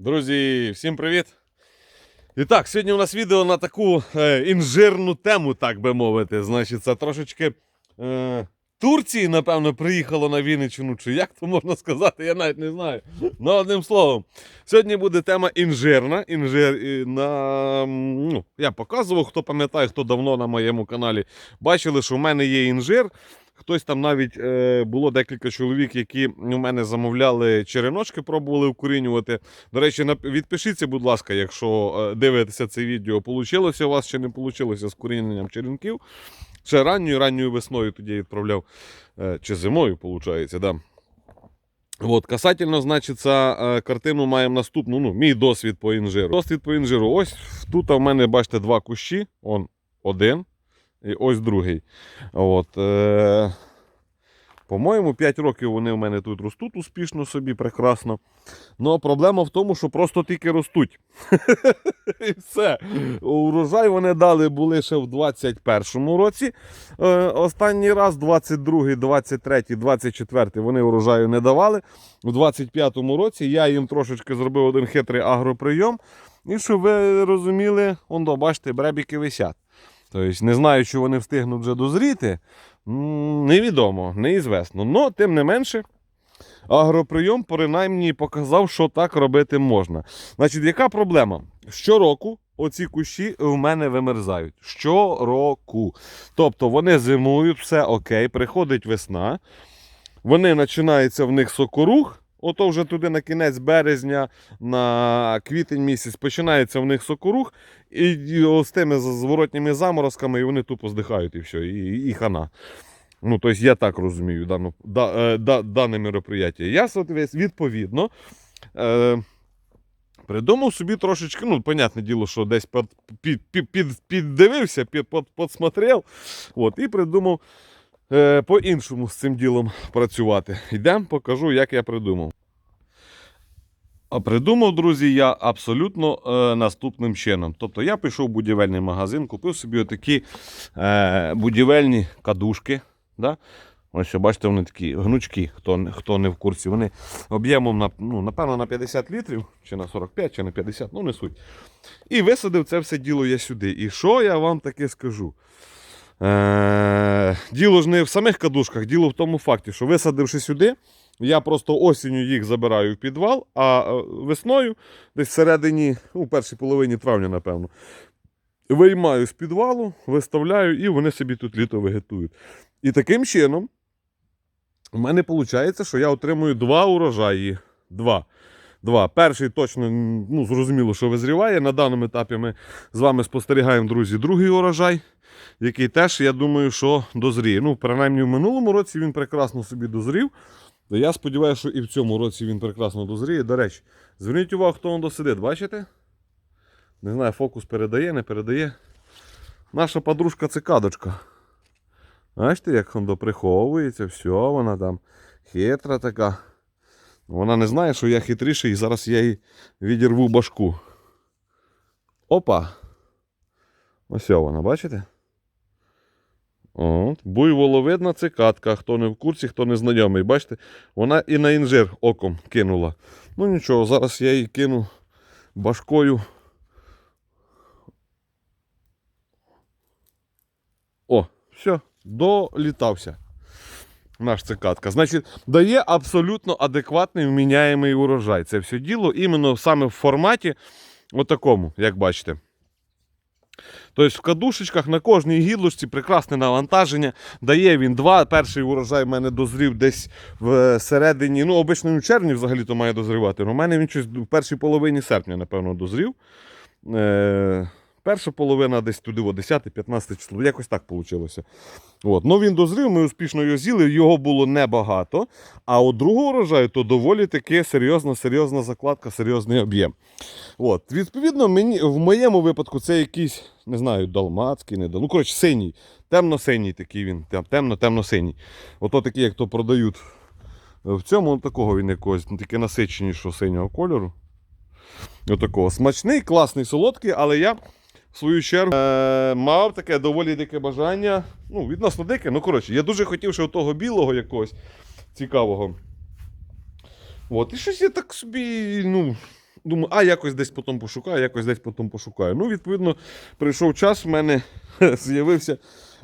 Друзі, всім привіт! І так, сьогодні у нас відео на таку е, інжирну тему, так би мовити. Значить, це трошечки е, Турції, напевно, приїхало на Вінниччину, чи як то можна сказати, я навіть не знаю. Ну, одним словом, сьогодні буде тема інжирна. Інжир, на, ну, я показував, хто пам'ятає, хто давно на моєму каналі бачили, що в мене є інжир. Хтось там навіть е, було декілька чоловік, які у мене замовляли череночки, пробували вкорінювати. До речі, відпишіться, будь ласка, якщо е, дивитеся це відео, получилося у вас чи не вийшло з коріненням черенків. Ще ранньою, ранньою весною тоді відправляв, е, чи зимою, виходить, да. От, касательно, значить, е, картину маємо наступну. Ну, мій досвід по інжиру. Досвід по інжиру. Ось тут в мене, бачите, два кущі. Он один. І ось другий. От, е, по-моєму, 5 років вони в мене тут ростуть успішно собі, прекрасно. Ну, проблема в тому, що просто тільки ростуть. І все. Урожай вони дали були ще в 21-му році. Е, останній раз, 22, 23, 24 вони урожаю не давали. У 25-му році я їм трошечки зробив один хитрий агроприйом. І щоб ви розуміли, он, бачите, бребіки висять. Тобто, не знаю, чи вони встигнуть вже дозріти, невідомо, неізвісно. Но, тим не менше, агроприйом принаймні показав, що так робити можна. Значить, яка проблема? Щороку оці кущі в мене вимерзають. Щороку. Тобто вони зимують, все окей, приходить весна, вони починається в них сокорух. Ото вже туди на кінець березня, на квітень місяць починається в них сокорух, і, з тими зворотніми заморозками і вони тупо здихають і все, і, і хана. Ну, тобто я так розумію дану, да, е, да, дане мероприятие. Я, відповідно, е, придумав собі трошечки, ну, понятне діло, що десь під, під, під, під, піддивився, під, під, підсмотрел, от, і придумав по-іншому з цим ділом працювати. Йдемо, покажу, як я придумав. А придумав, друзі, я абсолютно е, наступним чином. Тобто я пішов в будівельний магазин, купив собі отакі е, будівельні кадушки. Да? Ось, бачите, вони такі гнучкі, хто, хто не в курсі. Вони об'ємом, на, ну, напевно, на 50 літрів, чи на 45, чи на 50, ну не суть. І висадив це все діло я сюди. І що я вам таке скажу? Е, діло ж не в самих кадушках, діло в тому факті, що висадивши сюди, я просто осінню їх забираю в підвал, а е, весною, десь всередині, у першій половині травня, напевно, виймаю з підвалу, виставляю, і вони собі тут літо вегетують. І таким чином, у мене виходить, що я отримую два урожаї. Два. Два. Перший точно ну, зрозуміло, що визріває. На даному етапі ми з вами спостерігаємо, друзі, другий урожай, який теж, я думаю, що дозріє. Ну, принаймні, в минулому році він прекрасно собі дозрів. Я сподіваюся, що і в цьому році він прекрасно дозріє. До речі, зверніть увагу, хто он досидить, бачите? Не знаю, фокус передає, не передає. Наша подружка цикадочка. Бачите, як Хондо приховується, все, вона там хитра така. Вона не знає, що я хитріший, і зараз я їй відірву башку. Опа. Ось вона, бачите? От, буйволовидна цикадка, хто не в курсі, хто не знайомий. Бачите, вона і на інжир оком кинула. Ну нічого, зараз я її кину башкою. О, все, долітався. Наш цикадка. Значить, дає абсолютно адекватний вміняємий урожай. Це все діло іменно саме в форматі отакому, як бачите. Тобто в кадушечках на кожній гілочці прекрасне навантаження. Дає він два. Перший урожай в мене дозрів десь в середині. Ну, обично він в червні взагалі-то має дозрівати. У мене він щось в першій половині серпня, напевно, дозрів. Е, перша половина десь туди, о, 10-15 число. Якось так вийшло. От. Ну, він дозрів, ми успішно його з'їли, його було небагато. А от другого урожаю то доволі таки серйозна, серйозна закладка, серйозний об'єм. От. Відповідно, мені, в моєму випадку це якийсь, не знаю, далмацький, не дал- Ну, коротше, синій. Темно-синій такий він. Темно-темно-синій. Ото такий, як то продають. В цьому такого він якогось, ну, таке насиченішого синього кольору. Отакого. Смачний, класний, солодкий, але я свою чергу е, мав таке доволі дике бажання. Ну, відносно дике, ну коротше, я дуже хотів ще того білого якогось цікавого. От, і щось я так собі, ну, Думаю, а якось десь потім пошукаю, якось десь потім пошукаю. Ну, відповідно, прийшов час, в мене з'явився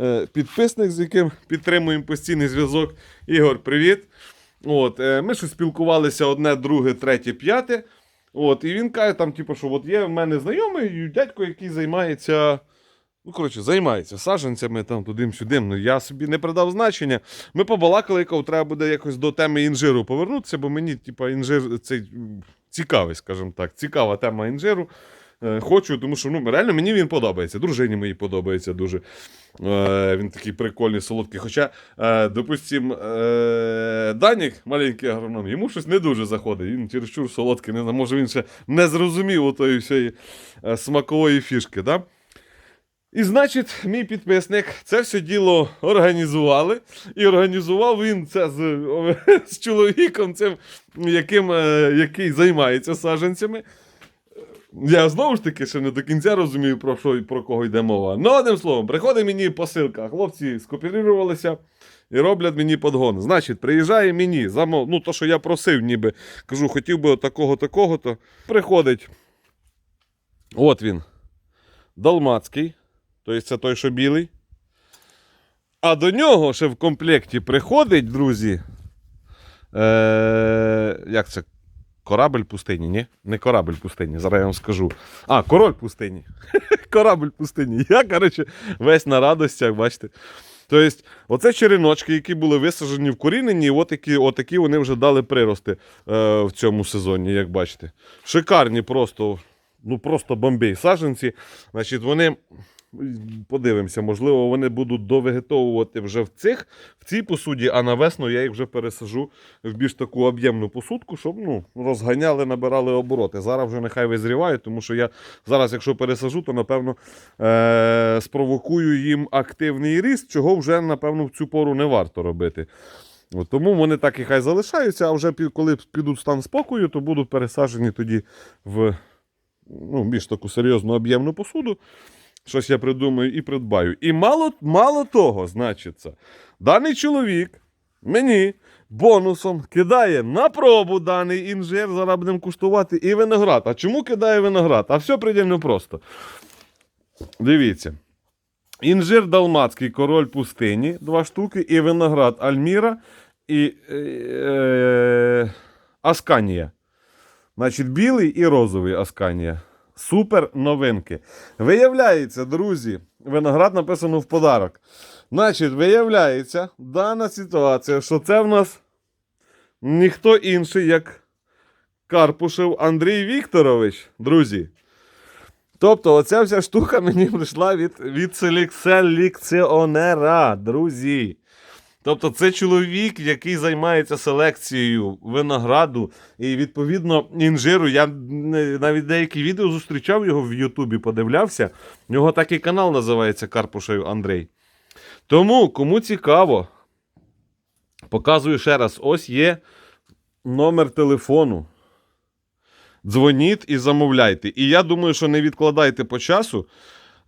е, підписник, з яким підтримуємо постійний зв'язок. Ігор, привіт. От, е, ми щось спілкувалися одне, друге, третє, п'яте. От, і він каже, там, типу, що от є в мене знайомий дядько, який займається. Ну, коротше, займається саджанцями там туди-сюдим. Ну, я собі не придав значення. Ми побалакали, яка треба буде якось до теми інжиру повернутися, бо мені, типу, інжир цей цікавий, скажімо так, цікава тема інжиру. Е, Хочу, тому що ну, реально мені він подобається. Дружині моїй подобається дуже. Е, він такий прикольний, солодкий. Хоча, е, допустим, е, Данік, маленький агроном, йому щось не дуже заходить. Він чересчур солодкий, не знаю, може він ще не зрозумів отої всієї е, смакової фішки. Да? І значить, мій підписник це все діло організували. І організував він це з, з чоловіком, цим, яким, е, який займається саджанцями. Я знову ж таки ще не до кінця розумію, про що і про кого йде мова. Ну, одним словом, приходить мені посилка. Хлопці скооперувалися і роблять мені подгон. Значить, приїжджає мені замов... ну, то, що я просив, ніби кажу, хотів би такого, такого, то приходить. От він. Далмацький. Тобто це той, що білий. А до нього ще в комплекті приходить, друзі. Е, як це? Корабль пустині, ні? Не корабль пустині, зараз я вам скажу. А, король пустині. Корабль пустині. Я, коротше, весь на радостях, бачите. Тобто, оце череночки, які були висаджені в корінені, отакі, отакі вони вже дали прирости е, в цьому сезоні, як бачите. Шикарні просто, ну просто бомбей саджанці. Значить, вони. Подивимося, можливо, вони будуть довегетовувати вже в цих, в цій посуді, а на весну я їх вже пересажу в більш таку об'ємну посудку, щоб ну, розганяли, набирали обороти. Зараз вже нехай визрівають, тому що я зараз, якщо пересажу, то напевно е- спровокую їм активний ріст, чого вже, напевно, в цю пору не варто робити. От тому вони так і хай залишаються, а вже коли підуть в стан спокою, то будуть пересаджені тоді в ну, більш таку серйозну об'ємну посуду. Щось я придумаю і придбаю. І мало, мало того, значиться, даний чоловік мені бонусом кидає на пробу даний інжир, зараз будемо куштувати, і виноград. А чому кидає виноград? А все предельно просто. Дивіться. Інжир далмацький, король пустині, два штуки, і виноград Альміра і е, е, Асканія. Значить, білий і розовий Асканія. Супер новинки. Виявляється, друзі, виноград написано в подарок. Значить, виявляється, дана ситуація, що це в нас ніхто інший, як Карпушев Андрій Вікторович, друзі. Тобто, оця вся штука мені прийшла від, від селекціонера, друзі. Тобто, це чоловік, який займається селекцією винограду і, відповідно, інжиру. Я навіть деякі відео зустрічав його в Ютубі, подивлявся. У нього такий канал називається Карпушев Андрей. Тому, кому цікаво, показую ще раз: ось є номер телефону. Дзвоніть і замовляйте. І я думаю, що не відкладайте по часу.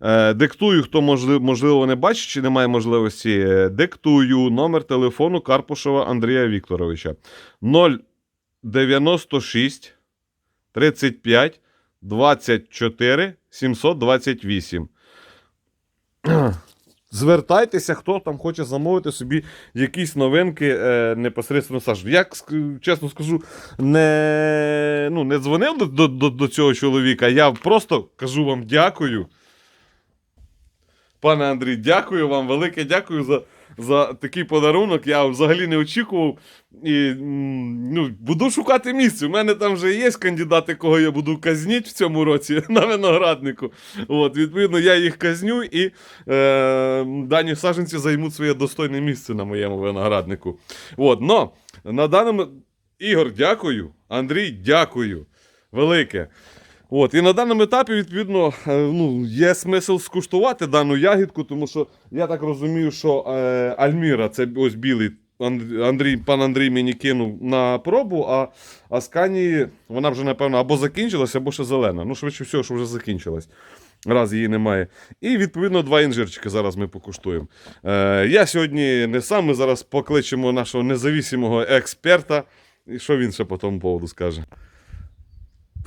Е, диктую, хто можливо, не бачить чи не має можливості. е, Диктую номер телефону Карпушева Андрія Вікторовича 096 35 24 728. Звертайтеся, хто там хоче замовити собі якісь новинки е, непосередньо Саш. Я чесно скажу, не, ну, не дзвонив до, до, до цього чоловіка. Я просто кажу вам дякую. Пане Андрій, дякую вам, велике дякую за, за такий подарунок. Я взагалі не очікував. І ну, буду шукати місце. У мене там вже є кандидати, кого я буду казніть в цьому році на винограднику. От, відповідно, я їх казню і е, дані саженці займуть своє достойне місце на моєму винограднику. От, но на даному. Ігор, дякую. Андрій, дякую. Велике. От, і на даному етапі, відповідно, е, ну, є смисл скуштувати дану ягідку, тому що я так розумію, що е, Альміра, це ось білий. Андрій, пан Андрій мені кинув на пробу, а Аскані, вона вже, напевно, або закінчилась, або ще зелена. Ну, швидше всього, що вже закінчилась. Раз її немає. І, відповідно, два інжирчики зараз ми покуштуємо. Е, я сьогодні не сам, ми зараз покличемо нашого независимого експерта. І що він ще по тому поводу скаже?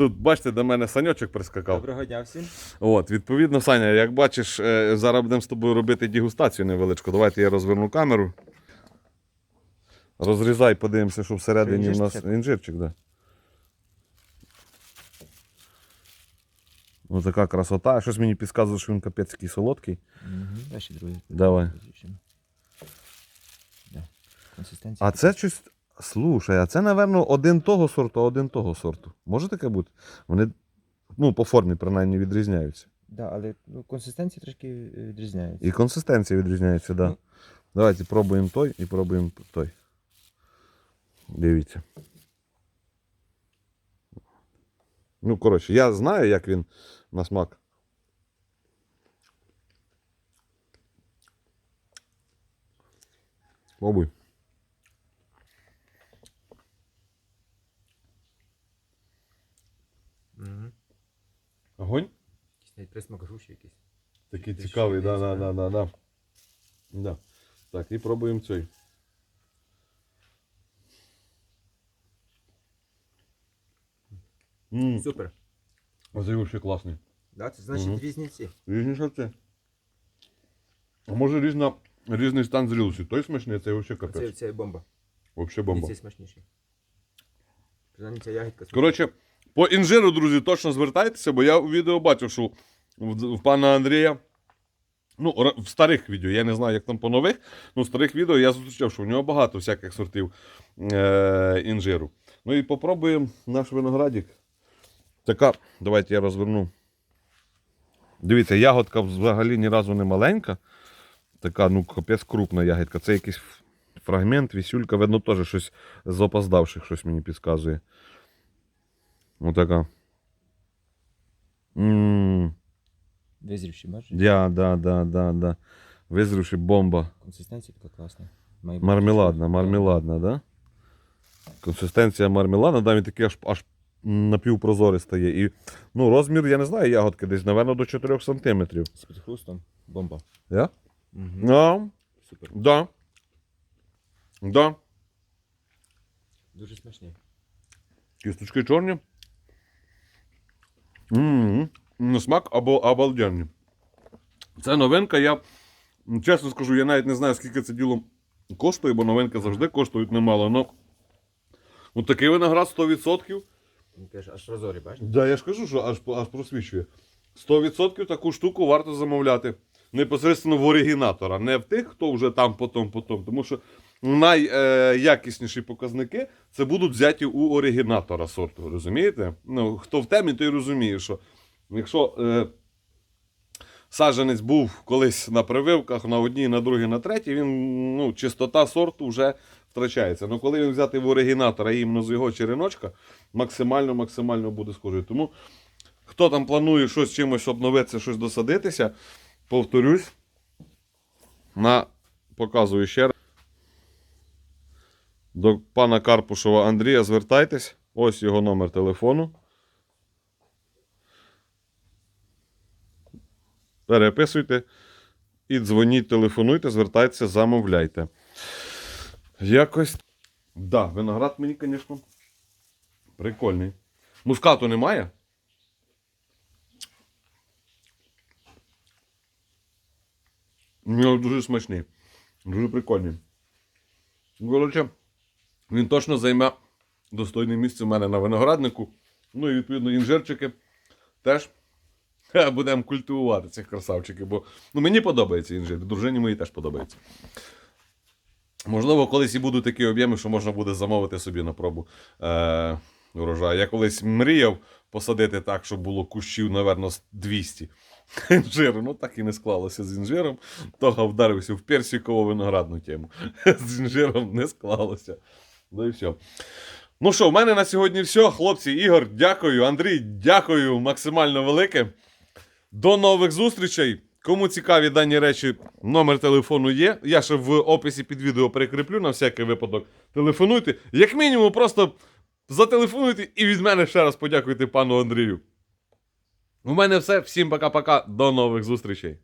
Тут, бачите, до мене саньочок прискакав. Доброго дня всім. От, відповідно, Саня, як бачиш, е, зараз будемо з тобою робити дегустацію невеличку. Давайте я розверну камеру. Розрізай, подивимося, що всередині в нас Інжирчик? да. Ось така красота. Щось мені підказує, що він капець такий солодкий. Угу. Давай. Да. Консистенція. А це щось. Слушай, а це, напевно, один того сорту, а один того сорту. Може таке бути? Вони, ну, по формі, принаймні, відрізняються. Да, але ну, консистенція трошки е, відрізняється. І консистенція відрізняється, так. Да. Ну. Давайте пробуємо той і пробуємо той. Дивіться. Ну, коротше, я знаю, як він на смак. Пробуй. Огонь? Навіть присмак груші якийсь. Такий Більш цікавий, да, да, да. да, да, да. Да. Так, і пробуємо цей. Ммм, Супер. оцей ще класний. Да, це значить Мгм. різні ці. Різні сорти. А може різна, різний стан зрілості. Той смачний, а цей взагалі Це, капець. це бомба. Взагалі І бомба. цей смачніший. Принаймні ця ягідка смачніша. Коротше, по інжиру, друзі, точно звертайтеся, бо я у відео бачив, що в, пана Андрія. Ну, в старих відео, я не знаю, як там по нових, ну в старих відео я зустрічав, що в нього багато всяких сортів е- інжиру. Ну і попробуємо наш виноградик. Така, давайте я розверну. Дивіться, ягодка взагалі ні разу не маленька. Така, ну, капець крупна ягідка. Це якийсь фрагмент, вісюлька, видно, теж щось з опоздавших, щось мені підказує. Отака. Визрівші, бачиш? Да, да, да, да, да. Визрівши бомба. Консистенція така класна. Мармеладна, мармеладна, да? Консистенція мармеладна, да, він такий аж, аж напівпрозорий стає. І, ну, розмір, я не знаю, ягодки десь, напевно, до 4 сантиметрів. З підхрустом. Бомба. Я? Угу. Да, Супер. да. Да. Дуже смачний. Кісточки чорні. М смак або обалденний. Це новинка. Я чесно скажу, я навіть не знаю, скільки це діло коштує, бо новинки завжди коштують немало. Но от такий виноград 100%. Він каже, аж прозорий, бачиш? Да, я ж кажу, що аж, аж просвічує. 100% таку штуку варто замовляти непосередньо в оригінатора, не в тих, хто вже там потом, потом. Тому що найякісніші показники це будуть взяті у оригінатора сорту. Розумієте? Ну, хто в темі, той розуміє, що якщо е, саджанець був колись на прививках на одній, на другій, на третій, він, ну, чистота сорту вже втрачається. Ну, коли він взяти в оригінатора іменно з його череночка, максимально, максимально буде схожий. Тому хто там планує щось чимось обновитися, щось досадитися, повторюсь, на показую ще раз. До пана Карпушова Андрія звертайтесь. Ось його номер телефону. Переписуйте і дзвоніть, телефонуйте, звертайтеся, замовляйте. Якось. Да, виноград мені, звісно, прикольний. Мускату немає. Ну, дуже смачний. Дуже прикольний. Коротше, він точно займе достойне місце в мене на винограднику. Ну і відповідно інжирчики теж будемо культивувати цих красавчиків. Бо ну, мені подобається інжир, дружині моїй теж подобається. Можливо, колись і будуть такі об'єми, що можна буде замовити собі на пробу е- урожаю. Я колись мріяв посадити так, щоб було кущів, напевно, 200 інжиру. Ну так і не склалося з інжиром. Того вдарився в персикову виноградну тему. З інжиром не склалося. Ну і все. Ну що, в мене на сьогодні все. Хлопці, Ігор, дякую. Андрій, дякую максимально велике. До нових зустрічей. Кому цікаві дані речі, номер телефону є. Я ще в описі під відео прикріплю на всякий випадок. Телефонуйте. Як мінімум, просто зателефонуйте і від мене ще раз подякуйте пану Андрію. У мене все. Всім пока-пока. До нових зустрічей.